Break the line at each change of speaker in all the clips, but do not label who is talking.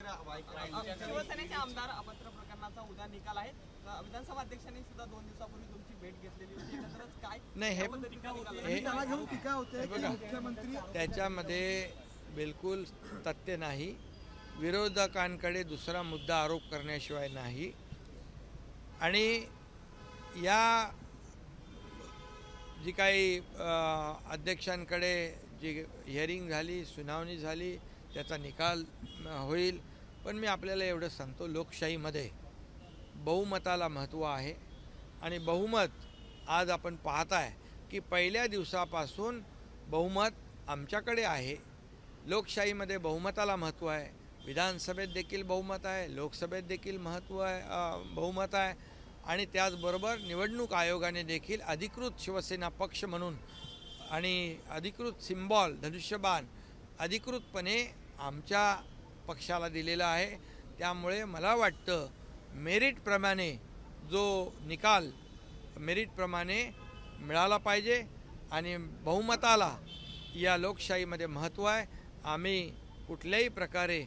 शिवसेनेचे आमदार अभद्र प्रकरणाचा उद्या निकाल आहे. विधानसभा अध्यक्षांनी सुद्धा दोन दिवसापूर्वी तुमची भेट घेतलेली होती. एकंदरच काय
नाही हे
टीका होते. मुख्यमंत्री
त्याच्यामध्ये बिलकुल तथ्य नाही. विरोधकांकडे दुसरा मुद्दा आरोप करण्याशिवाय नाही. आणि या जी काही अध्यक्षांकडे जी हिअरिंग झाली सुनावणी झाली त्याचा निकाल होईल. पण मी आपल्याला एवढं सांगतो लोकशाहीमध्ये बहुमताला महत्त्व आहे आणि बहुमत आज आपण पाहताय की पहिल्या दिवसापासून बहुमत आमच्याकडे आहे. लोकशाहीमध्ये बहुमताला महत्त्व आहे. विधानसभेत देखील बहुमत आहे लोकसभेत देखील महत्त्व आहे बहुमत आहे. आणि त्याचबरोबर निवडणूक आयोगाने देखील अधिकृत शिवसेना पक्ष म्हणून आणि अधिकृत सिम्बॉल धनुष्यबाण अधिकृतपणे आमच्या पक्षाला दिलेला आहे. त्यामुळे मला वाटतं मेरिटप्रमाणे जो निकाल मेरिटप्रमाणे मिळाला पाहिजे आणि बहुमताला या लोकशाहीमध्ये महत्त्व आहे. आम्ही कुठल्याही प्रकारे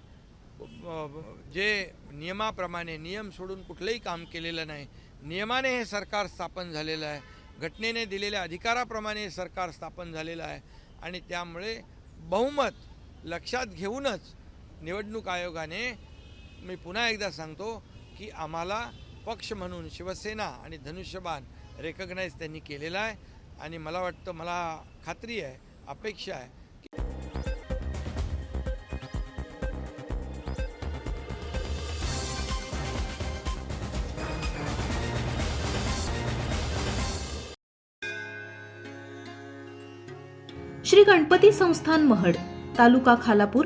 जे नियमाप्रमाणे नियम सोडून कुठलंही काम केलेलं नाही. नियमाने हे सरकार स्थापन झालेलं आहे. घटनेने दिलेल्या अधिकाराप्रमाणे हे सरकार स्थापन झालेलं आहे. आणि त्यामुळे बहुमत लक्षात घेऊनच निवडणूक आयोगाने मी पुन्हा एकदा सांगतो की आम्हाला पक्ष म्हणून शिवसेना आणि धनुष्यबाण रेकग्नाईज त्यांनी केलेला आहे. आणि मला वाटतं मला खात्री आहे अपेक्षा आहे
श्री गणपती संस्थान महड तालुका खालापूर